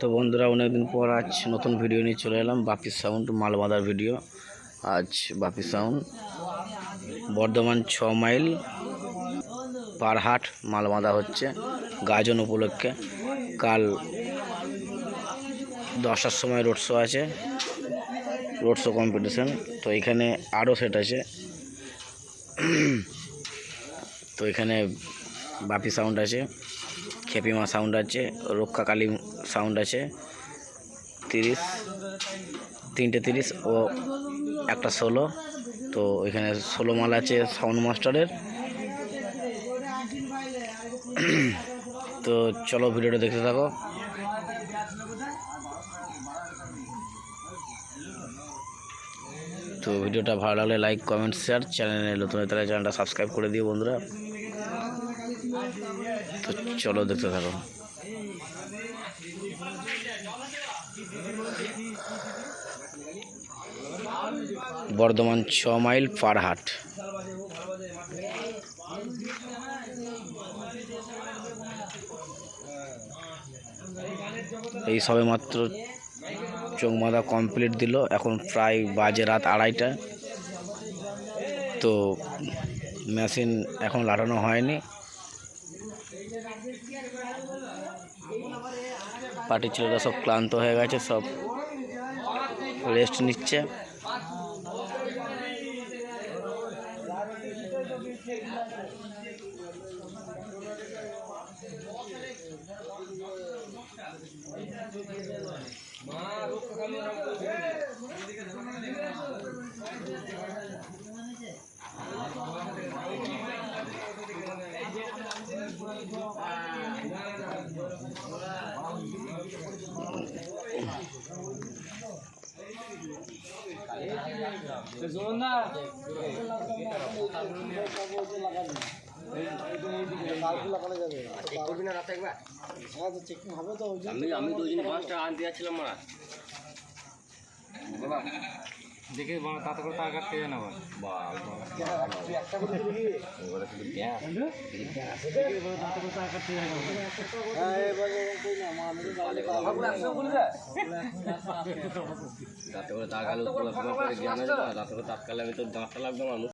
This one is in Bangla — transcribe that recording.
তো বন্ধুরা, অনেকদিন পর আজ নতুন ভিডিও নিয়ে চলে এলাম, বাপি সাউন্ড মালবাদার ভিডিও আজ বাপি সাউন্ড বর্ধমান ছ মাইল, পারহাট মাল বাঁধা হচ্ছে, গাজন উপলক্ষে। কাল দশটার সময় রোড শো আছে রোড শো কম্পিটিশান তো এখানে আরও সেট আছে। তো এখানে বাপি সাউন্ড আছে খেপিমা সাউন্ড আছে রক্ষাকালী সাউন্ড আছে, তিরিশ, তিনটে তিরিশ ও একটা ষোলো। তো এখানে ষোলো মাল আছে সাউন্ড মাস্টারের তো চলো ভিডিওটা দেখতে থাকো। তো ভিডিওটা ভালো লাগলে লাইক কমেন্ট শেয়ার চ্যানেলে নতুন তাহলে চ্যানেলটা সাবস্ক্রাইব করে দিও বন্ধুরা। তো চলো দেখতে থাকো। বর্ধমান ছ মাইল পারহাট এই সবে মাত্র চোখমাদা কমপ্লিট দিল। এখন প্রায় বাজে রাত আড়াইটা। তো মেশিন এখন লাটানো হয়নি। পার্টির ছেলেরা সব ক্লান্ত হয়ে গেছে সব রেস্ট নিচ্ছে। আমি আমি দুই দিন পাঁচটা আনতে যাচ্ছিলাম মারা দেখে বড় তাতে করে তার কাছ থেকে নেব। তাতে করে তার গালে রাতে করে তাৎকালে আমি তো দাঁতটা লাগবে মানুষ।